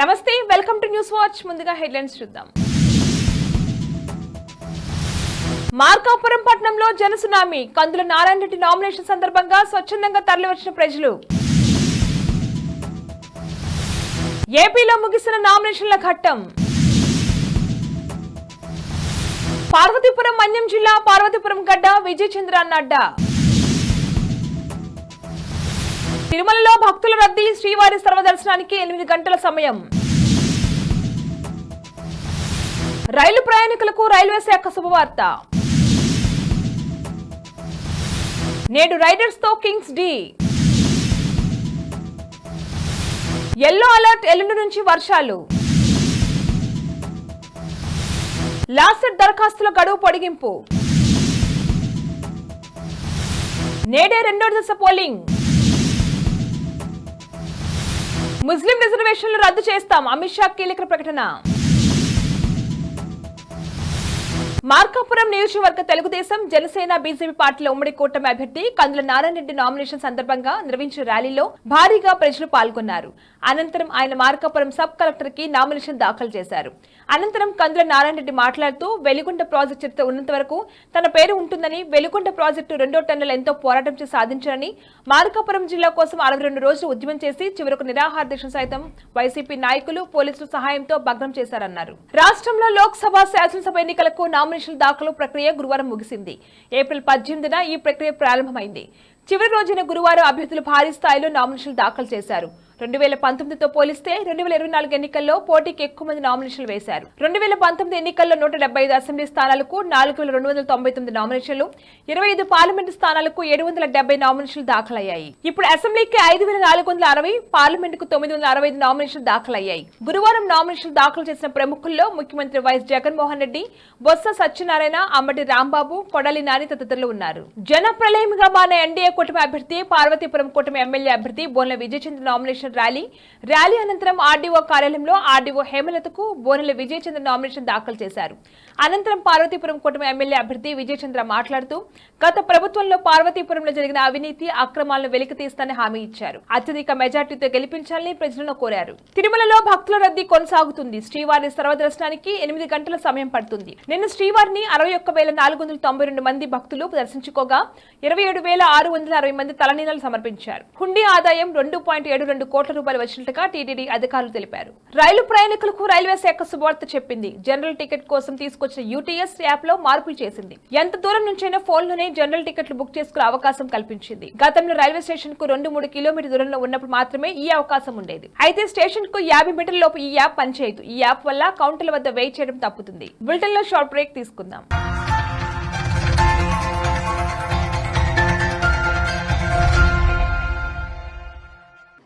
నమస్తే welcome to news watch. ముందుగా headlines చూద్దాం. మార్కాపురం పట్టణంలో జనసునామీ కందుల నారాయణ రెడ్డి నామినేషన్ సందర్భంగా స్వచ్ఛందంగా తరలివచ్చిన ప్రజలు. ఏపీలో ముగిసిన నామినేషన్ల ఘట్టం. పార్వతీపురం మన్యం జిల్లా పార్వతీపురం గడ్డ విజయ్ చంద్ర నడ్డా తిరుమలలో భక్తుల రద్దీ శ్రీవారి సర్వదర్శనానికి ఎనిమిది గంటల సమయం. రైలు ప్రయాణికులకు రైల్వే శాఖ శుభవార్త. నేడు రైడర్స్తో కింగ్స్ డి. ఎల్లో అలర్ట్ ఎల్లుండి నుంచి వర్షాలు. లాసెట్ దరఖాస్తుల గడువు పొడిగింపు. నేడే రెండో దశ పోలింగ్. ముస్లిం రిజర్వేషన్లు రద్దు చేస్తాం. అమిత్ షా కీలక ప్రకటన. మార్కాపురం నియోజకవర్గ తెలుగుదేశం జనసేన బీజేపీ పార్టీల ఉమ్మడి కూటమి అభ్యర్థి కందుల నారాయణ రెడ్డి నామినేషన్ సందర్భంగా నిర్వహించిన ర్యాలీలో భారీగా ప్రజలు పాల్గొన్నారు. అనంతరం ఆయన మార్కాపురం సబ్ కలెక్టర్కి నామినేషన్ దాఖలు చేశారు. అనంతరం కందుల నారాయణ రెడ్డి మాట్లాడుతూ వెలిగొండ ప్రాజెక్టు చరిత్ర ఉన్నంత వరకు తన పేరు ఉంటుందని వెలిగొండ ప్రాజెక్టు రెండో టన్నులు ఎంతో పోరాటం చేసి సాధించారని మార్కాపురం జిల్లా కోసం అరవై రెండు రోజులు ఉద్యమం చేసి చివరకు నిరాహార దీక్ష సైతం వైసీపీ నాయకులు పోలీసుల సహాయంతో భగ్నం చేశారన్నారు. రాష్ట్రంలో లోక్సభ శాసనసభ ఎన్నికలకు నామినేషన్ దాఖలు ప్రక్రియ గురువారం ముగిసింది. ఏప్రిల్ పద్దెనిమిదిన ఈ ప్రక్రియ ప్రారంభమైంది. చివరి రోజున గురువారం అభ్యర్థులు భారీ స్థాయిలో నామినేషన్లు దాఖలు చేశారు. రెండు వేల పంతొమ్మిదితో పోలిస్తే రెండు వేల ఇరవై నాలుగు ఎన్నికల్లో పోటీకి ఎక్కువ మంది నామినేషన్లు వేశారు. రెండు వేల పంతొమ్మిది ఎన్నికల్లో నూట డెబ్బై ఐదు అసెంబ్లీ స్థానాలకు నాలుగు వేల రెండు వందల తొంభై తొమ్మిది నామినేషన్లు ఇరవై ఐదు పార్లమెంటు స్థానాలకు ఏడు వందల డెబ్బై నామినేషన్లు దాఖలయ్యాయి. ఇప్పుడు అసెంబ్లీకి ఐదు వేల నాలుగు వందల అరవై పార్లమెంటుకు తొమ్మిది వందల అరవై ఐదు నామినేషన్లు దాఖలయ్యాయి. గురువారం నామినేషన్లు దాఖలు చేసిన ప్రముఖుల్లో ముఖ్యమంత్రి వైఎస్ జగన్మోహన్ రెడ్డి బొత్స సత్యనారాయణ అమ్మటి రాంబాబు కొడాలి నాని తదితరులు ఉన్నారు. జన ప్రళయంగా మారిన ఎన్డీఏ కూటమి అభ్యర్థి పార్వతీపురం కూటమి ఎమ్మెల్యే అభ్యర్థి Bonela Vijayachandra nomination rally. Rally అనంతరం ఆర్డీఓ కార్యాలయంలో ఆర్డీఓ హేమలతకు బోనెల విజయచంద్ర నామినేషన్ దాఖలు చేశారు. అనంతరం పార్వతీపురం కూటమి ఎమ్మెల్యే అభ్యర్థి విజయచంద్ర మాట్లాడుతూ గత ప్రభుత్వంలో పార్వతీపురంలో జరిగిన అవినీతి అక్రమాలను వెలికితీస్తానని హామీ ఇచ్చారు. అత్యధిక మెజార్టీతో గెలిపించాలని ప్రజలను కోరారు. తిరుమలలో భక్తుల రద్దీ కొనసాగుతుంది. శ్రీవారి సర్వదర్శనానికి ఎనిమిది గంటల సమయం పడుతుంది. నిన్న శ్రీవారిని అరవై ఒక్క వేల నాలుగు వందల తొంభై రెండు మంది భక్తులు దర్శించుకోగా ఇరవై ఏడు వేల ఆరు వందల అరవై మంది తలనీలాలు సమర్పించారు. హుండీ ఆదాయం రెండు పాయింట్ ఏడు రెండు కోట్ల రూపాయలు వచ్చినట్టుగా టీటీడీ అధికారులు తెలిపారు. రైలు ప్రయాణికులకు రైల్వే శాఖ శుభవార్త చెప్పింది. జనరల్ టికెట్ కోసం తీసుకొచ్చిన యూటీఎస్ యాప్లో మార్పులు చేసింది. ఎంత దూరం నుంచైనా ఫోన్లోనే జనరల్ టికెట్లు బుక్ చేసుకునే అవకాశం కల్పించింది. గతంలో రైల్వే స్టేషన్కు రెండు మూడు కిలోమీటర్ దూరంలో ఉన్నప్పుడు మాత్రమే ఈ అవకాశం ఉండేది. అయితే స్టేషన్కు యాభై మీటర్ల లోపు ఈ యాప్ పనిచేయదు. ఈ యాప్ వల్ల కౌంటర్ల వద్ద వెయిట్ చేయడం తప్పుతుంది. బులెటిన్లో షార్ట్ బ్రేక్ తీసుకుందాం.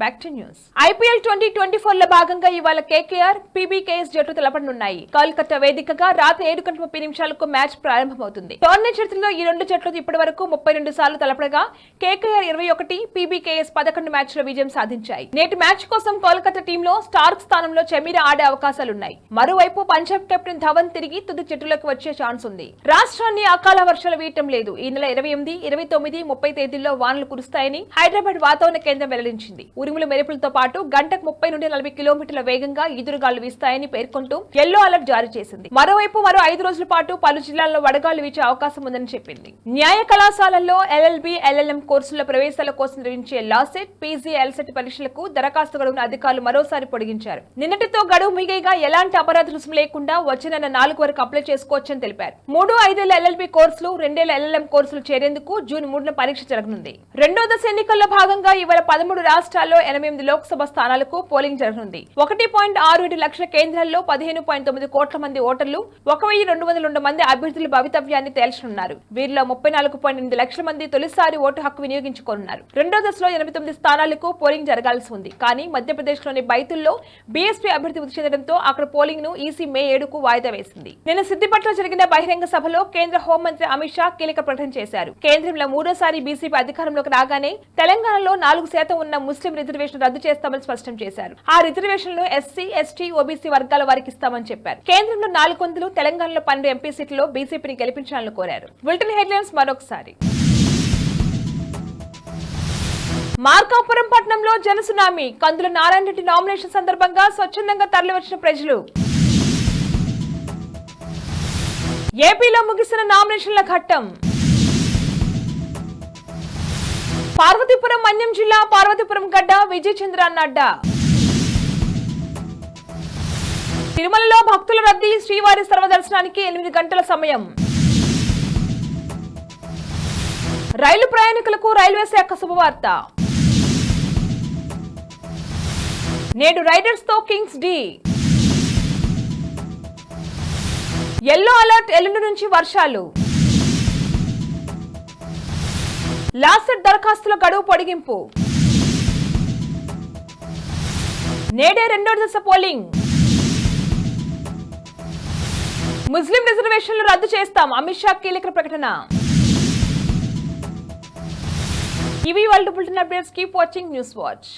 Back to news IPL twenty twenty ఫోర్లో భాగంగా ఇవాళ కేకేఆర్ పీబీకేఎస్ జట్లు తలపడనున్నాయి. కోల్కతా వేదికగా రాత్రి ఏడు గంటల ముప్పై నిమిషాలకు మ్యాచ్ ప్రారంభమవుతుంది. టోర్నీ చరిత్రలో ఈ రెండు జట్లు ఇప్పటి వరకు ముప్పై రెండు సార్లు తలపడగా కేకేఆర్ ఇరవై ఒకటి పీబీకేఎస్ పదకొండు మ్యాచ్లో విజయం సాధించాయి. నేటి మ్యాచ్ కోసం కోల్కతా టీంలో స్టార్క్ స్థానంలో చెమీరా ఆడే అవకాశాలున్నాయి. మరోవైపు పంజాబ్ కెప్టెన్ ధవన్ తిరిగి తుది జట్టులోకి వచ్చే ఛాన్స్ ఉంది. రాష్ట్రాన్ని అకాల వర్షాలు వీయటం లేదు. ఈ నెల ఇరవై ఎనిమిది ఇరవై తొమ్మిది ముప్పై తేదీల్లో వానలు కురుస్తాయని హైదరాబాద్ వాతావరణ కేంద్రం వెల్లడించింది. ఉరుములు మెరుపులతో పాటు గంటకు ముప్పై నుండి నలభై కిలోమీటర్ల వేగంగా ఈదురుగాలు వీస్తాయని పేర్కొంటూ ఎల్లో అలర్ట్ జారీ చేసింది. మరోవైపు మరో ఐదు రోజుల పాటు పలు జిల్లాల్లో వడగాలు వీచే అవకాశం ఉందని చెప్పింది. న్యాయ కళాశాలల్లో ఎల్ఎల్బి ఎల్ఎల్ఎం కోర్సుల ప్రవేశాల కోసం నిర్వహించే లాసెట్ పీజీ ఎల్సెట్ పరీక్షలకు దరఖాస్తు గడువును అధికారులు మరోసారి పొడిగించారు. నిన్నటితో గడువు మిగైగా ఎలాంటి అపరాధ రుసుము లేకుండా వచ్చిన నాలుగు వరకు అప్లై చేసుకోవచ్చని తెలిపారు. మూడు ఐదేళ్ళ ఎల్ఎల్బి కోర్సులు రెండేళ్ళ ఎల్ఎల్ఎం కోర్సులు చేరేందుకు జూన్ మూడున పరీక్ష జరగనుంది. రెండో దశ ఎన్నికల్లో భాగంగా ఇవాళ పదమూడు రాష్ట్రాల్లో ఎనభై లోక్సభ స్థానాలకు పోలింగ్ జరగనుంది. ఒకటి పాయింట్ ఆరు ఏడు లక్షల కేంద్రాల్లో పదిహేను పాయింట్ తొమ్మిది కోట్ల మంది ఓటర్లు ఒక వెయ్యి రెండు వందల రెండు మంది అభ్యర్థుల భవితవ్యాన్ని తేల్చనున్నారు. వీరిలో ముప్పై నాలుగు పాయింట్ ఎనిమిది లక్షల మంది తొలిసారి ఓటు హక్కు వినియోగించుకోనున్నారు. రెండో దశలో ఎనభై తొమ్మిది స్థానాలకు పోలింగ్ జరగాల్సి ఉంది. కానీ మధ్యప్రదేశ్లోని బైతుల్లో బీఎస్పీ అభ్యర్థి మృతి చెందడంతో అక్కడ పోలింగ్ను ఈసీ మే ఏడుకు వాయిదా వేసింది. నిన్న సిద్దిపేటలో జరిగిన బహిరంగ సభలో కేంద్ర హోంమంత్రి అమిత్ షా కీలక ప్రకటన చేశారు. కేంద్రంలో మూడోసారి బీసీపీ అధికారంలోకి రాగానే తెలంగాణలో నాలుగు శాతం ఉన్న ముస్లిం రిజర్వేషన్ రద్దు చేస్తామని స్పష్టం చేశారు. ఆ రిజర్వేషన్లు ఎస్సీ ఎస్టీ ఓబీసీ వర్గాల వారికి ఇస్తామని చెప్పారు. కేంద్రంలో నాలుగు వందలు తెలంగాణలో పన్నెండు ఎంపీ సీట్లలో బీజేపీని గెలిపించాలని కోరారు. బులెటిన్ హెడ్లైన్స్ మరొకసారి. మార్కాపురం పట్టణంలో జనసునామీ. కందుల నారాయణ రెడ్డి నామినేషన్ సందర్భంగా స్వచ్ఛందంగా తరలివచ్చిన ప్రజలు. ఏపీలో ముగిసిన నామినేషన్ల ఘట్టం. పార్వతీపురం మన్యం జిల్లా పార్వతీపురం గడ్డ విజయ్ చంద్ర నడ్డా. తిరుమలలో భక్తుల రద్దీ శ్రీవారి సర్వదర్శనానికి ఎనిమిది గంటల సమయం. రైలు ప్రయాణికులకు రైల్వే శాఖ శుభవార్త. నేడు రైడర్స్తో కింగ్స్ డి. ఎల్లో అలర్ట్ ఎల్లుండి నుంచి వర్షాలు. లాసెట్ దరఖాస్తుల గడువు పొడిగింపు. నేడే రెండో దశ పోలింగ్. ముస్లిం రిజర్వేషన్లు రద్దు చేస్తాం అమిత్ షా కీలక ప్రకటన. ఇవి world bulletin updates keep watching news watch.